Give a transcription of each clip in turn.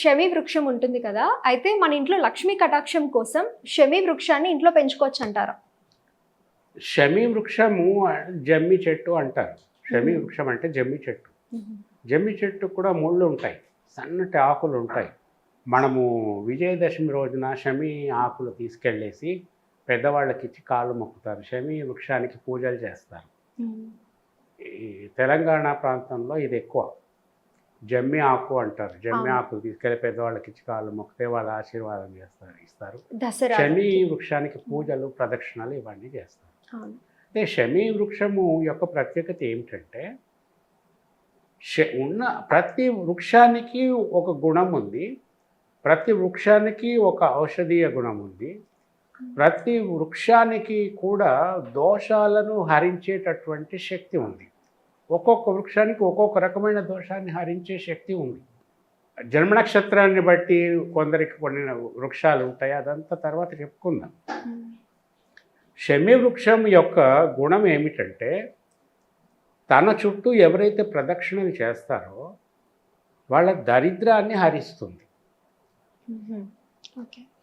షమి వృక్షం ఉంటుంది కదా అయితే మన ఇంట్లో లక్ష్మీ కటాక్షం కోసం షమి వృక్షాన్ని ఇంట్లో పెంచుకోవచ్చు అంటారా. షమి వృక్షము జమ్మి చెట్టు అంటారు. షమి వృక్షం అంటే జమ్మి చెట్టు. జమ్మి చెట్టు కూడా ముళ్ళు ఉంటాయి సన్నటి ఆకులు ఉంటాయి. మనము విజయదశమి రోజున షమి ఆకులు తీసుకెళ్ళేసి పెద్దవాళ్ళకి ఇచ్చి కాళ్ళు మొక్కుతారు. షమి వృక్షానికి పూజలు చేస్తారు. ఈ తెలంగాణ ప్రాంతంలో ఇది ఎక్కువ. జమ్మి ఆకు అంటారు. జమ్మి. ఆకులు తీసుకెళ్ళి పెద్దవాళ్ళకి ఇచ్చి కాళ్ళు మొక్కితే వాళ్ళ ఆశీర్వాదం చేస్తారు ఇస్తారు. శమి వృక్షానికి పూజలు ప్రదక్షిణలు ఇవన్నీ చేస్తారు. అయితే శమి వృక్షము యొక్క ప్రత్యేకత ఏమిటంటే ఉన్న ప్రతి వృక్షానికి ఒక గుణం ఉంది ప్రతి వృక్షానికి ఒక ఔషధీయ గుణం ఉంది ప్రతి వృక్షానికి కూడా దోషాలను హరించేటటువంటి శక్తి ఉంది. ఒక్కొక్క వృక్షానికి ఒక్కొక్క రకమైన దోషాన్ని హరించే శక్తి ఉంది. జన్మ నక్షత్రాన్ని బట్టి కొందరికి కొన్ని వృక్షాలు ఉంటాయి. అదంతా తర్వాత చెప్పుకుందాం. శమి వృక్షం యొక్క గుణం ఏమిటంటే తన చుట్టూ ఎవరైతే ప్రదక్షిణలు చేస్తారో వాళ్ళ దరిద్రాన్ని హరిస్తుంది.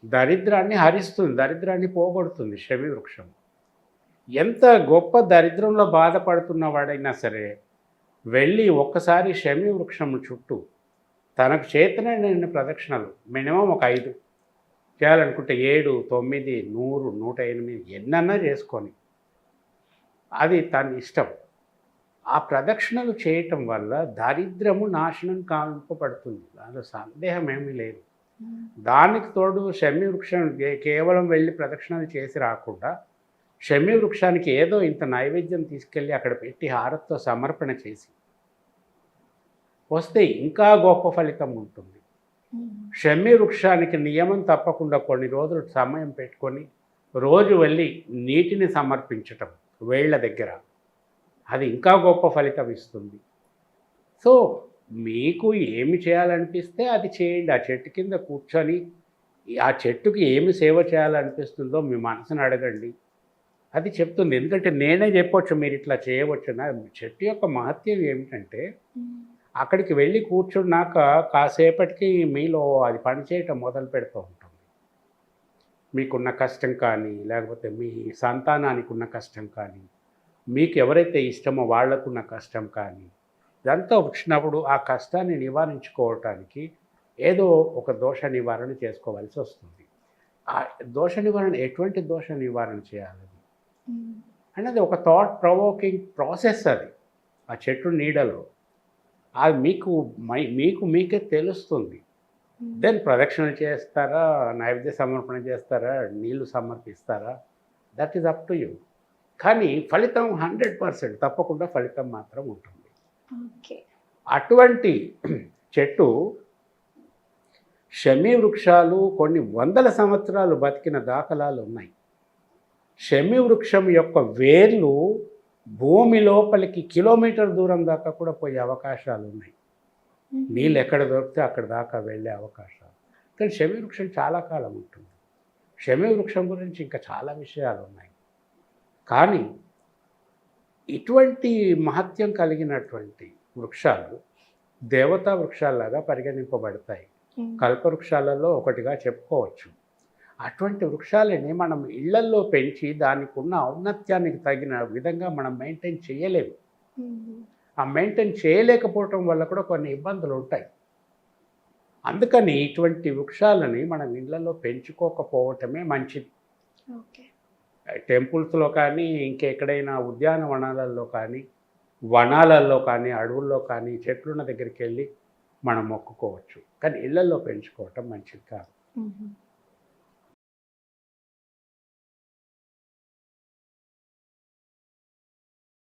దరిద్రాన్ని హరిస్తుంది. దరిద్రాన్ని పోగొడుతుంది శమి వృక్షం ఎంత గొప్ప దరిద్రంలో బాధపడుతున్న వాడైనా సరే వెళ్ళి ఒక్కసారి శమి వృక్షం చుట్టూ తనకు చేతనే నిన్న ప్రదక్షిణలు మినిమం ఒక ఐదు చేయాలనుకుంటే ఏడు తొమ్మిది నూరు నూట ఎనిమిది ఎన్నన్నా చేసుకొని అది తన ఇష్టం. ఆ ప్రదక్షిణలు చేయటం వల్ల దారిద్రము నాశనం కావింపబడుతుంది. దానిలో సందేహం ఏమీ లేదు. దానికి తోడు శమి వృక్షం కేవలం వెళ్ళి ప్రదక్షిణలు చేసి రాకుండా శమి వృక్షానికి ఏదో ఇంత నైవేద్యం తీసుకెళ్ళి అక్కడ పెట్టి హారత్తో సమర్పణ చేసి వస్తే ఇంకా గొప్ప ఫలితం ఉంటుంది. మ్మ్. వృక్షానికి నియమం తప్పకుండా కొన్ని రోజులు సమయం పెట్టుకొని రోజు వెళ్ళి నీటిని సమర్పించటం వేళ్ళ దగ్గర. అది ఇంకా గొప్ప ఫలితం ఇస్తుంది. సో మీకు ఏమి చేయాలనిపిస్తే అది చేయండి. ఆ చెట్టు కింద కూర్చొని ఆ చెట్టుకి ఏమి సేవ చేయాలనిపిస్తుందో మీ మనసుని అడగండి. అది చెప్తుంది. ఎందుకంటే నేనే చెప్పొచ్చు మీరు ఇట్లా చేయవచ్చు నా చెట్టు యొక్క మహత్యం ఏమిటంటే. అక్కడికి వెళ్ళి కూర్చున్నాక కాసేపటికి మీలో అది పనిచేయటం మొదలు పెడుతూ ఉంటుంది. మీకున్న కష్టం కానీ లేకపోతే మీ సంతానానికి ఉన్న కష్టం కానీ మీకు ఎవరైతే ఇష్టమో వాళ్ళకున్న కష్టం కానీ ఇదంతా వచ్చినప్పుడు ఆ కష్టాన్ని నివారించుకోవటానికి ఏదో ఒక దోష నివారణ చేసుకోవాల్సి వస్తుంది. ఆ దోష నివారణ ఎటువంటి దోష నివారణ చేయాలి? మ్మ్. అనేది ఒక థాట్ ప్రొవోకింగ్ ప్రాసెస్ అది. ఆ చెట్టు నీడలో. అది మీకు మై- మీకు మీకే తెలుస్తుంది. దెన్ ప్రదక్షిణ చేస్తారా? నైవేద్య సమర్పణ చేస్తారా? నీళ్ళు సమర్పిస్తారా? That is up to you కానీ ఫలితం హండ్రెడ్ పర్సెంట్ తప్పకుండా ఫలితం మాత్రం ఉంటుంది. అటువంటి చెట్టు షమి వృక్షాలు కొన్ని వందల సంవత్సరాలు బతికిన దాఖలాలు ఉన్నాయి. షమి వృక్షం యొక్క వేర్లు భూమి లోపలికి కిలోమీటర్ దూరం దాకా కూడా పోయే అవకాశాలు ఉన్నాయి. నీళ్ళు ఎక్కడ దొరికితే అక్కడ దాకా వెళ్ళే అవకాశాలు. కానీ షమి వృక్షం చాలా కాలం ఉంటుంది. షమి వృక్షం గురించి ఇంకా చాలా విషయాలు ఉన్నాయి. కానీ ఇటువంటి మహత్యం కలిగినటువంటి వృక్షాలు దేవతా వృక్షాల్లాగా పరిగణింపబడతాయి. కల్పవృక్షాలలో ఒకటిగా చెప్పుకోవచ్చు. అటువంటి వృక్షాలని మనం ఇళ్ళల్లో పెంచి దానికి ఉన్న ఔన్నత్యానికి తగిన విధంగా మనం మెయింటైన్ చేయలేము. ఆ మెయింటైన్ చేయలేకపోవటం వల్ల కూడా కొన్ని ఇబ్బందులు ఉంటాయి. అందుకని ఇటువంటి వృక్షాలని మనం ఇళ్ళలో పెంచుకోకపోవటమే మంచిది. ఓకే. టెంపుల్స్లో కానీ ఇంకెక్కడైనా ఉద్యానవనాలలో కానీ వనాలలో కానీ అడవుల్లో కానీ చెట్లున్న దగ్గరికి వెళ్ళి మనం మొక్కుకోవచ్చు. కానీ ఇళ్ళలో పెంచుకోవటం మంచిది కాదు.